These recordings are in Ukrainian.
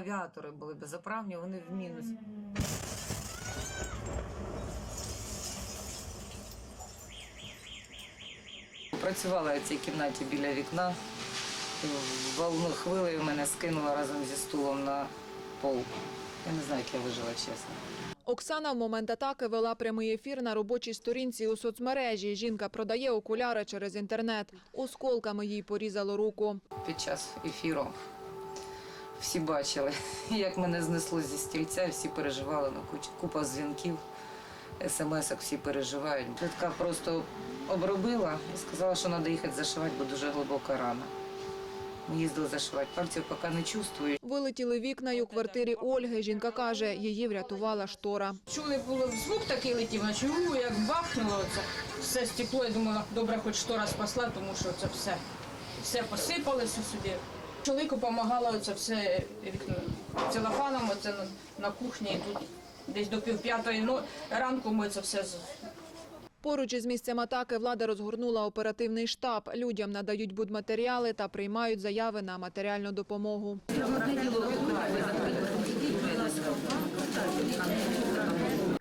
авіатори були безоправні, вони в мінус. Працювала я в цій кімнаті біля вікна. Волну хвилею мене скинула разом зі стулом на пол. Я не знаю, як я вижила, чесно. Оксана в момент атаки вела прямий ефір на робочій сторінці у соцмережі. Жінка продає окуляри через інтернет. Осколками їй порізало руку. Під час ефіру всі бачили, як мене знесло зі стільця, всі переживали на кучу. Купа дзвінків, смс-ок всі переживають. Тітка просто обробила і сказала, що треба їхати зашивати, бо дуже глибока рана. Ми їздили зашивати. Пальців поки не чувствую. Вилетіли вікна й у квартирі Ольги. Жінка каже, її врятувала штора. Чули, було звук такий летів, наче у, як бахнуло це. Все стекло, я думала, добре, хоч штора спасла, тому що це все, все посипалося сюди. Чоловіку допомагала це все вікно целофаном, це на, кухні, тут десь до пів п'ятої ну, ранку ми це все Поруч із місцем атаки влада розгорнула оперативний штаб. Людям надають будматеріали та приймають заяви на матеріальну допомогу.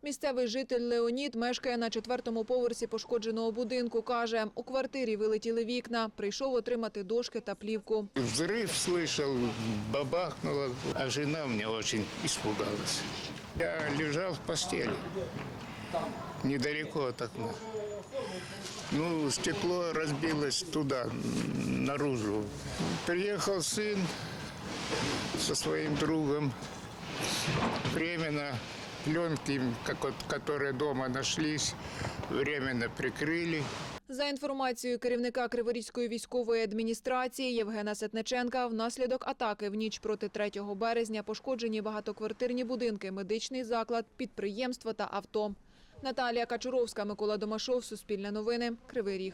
Місцевий житель Леонід мешкає на четвертому поверсі пошкодженого будинку. Каже, у квартирі вилетіли вікна. Прийшов отримати дошки та плівку. Взрыв слышал, бабахнуло, а жена мне очень испугалась. Я лежал в постели, недалеко от окна. Ну, стекло разбилось туда, м, наружу. Приехал сын со своим другом. Временно пленки, которые дома нашлись, временно прикрыли. За інформацією керівника Криворізької військової адміністрації Євгена Сетниченка, внаслідок атаки в ніч проти 3 березня пошкоджені багатоквартирні будинки, медичний заклад, підприємства та авто. Наталія Качуровська, Микола Домашов, Суспільне новини, Кривий Ріг.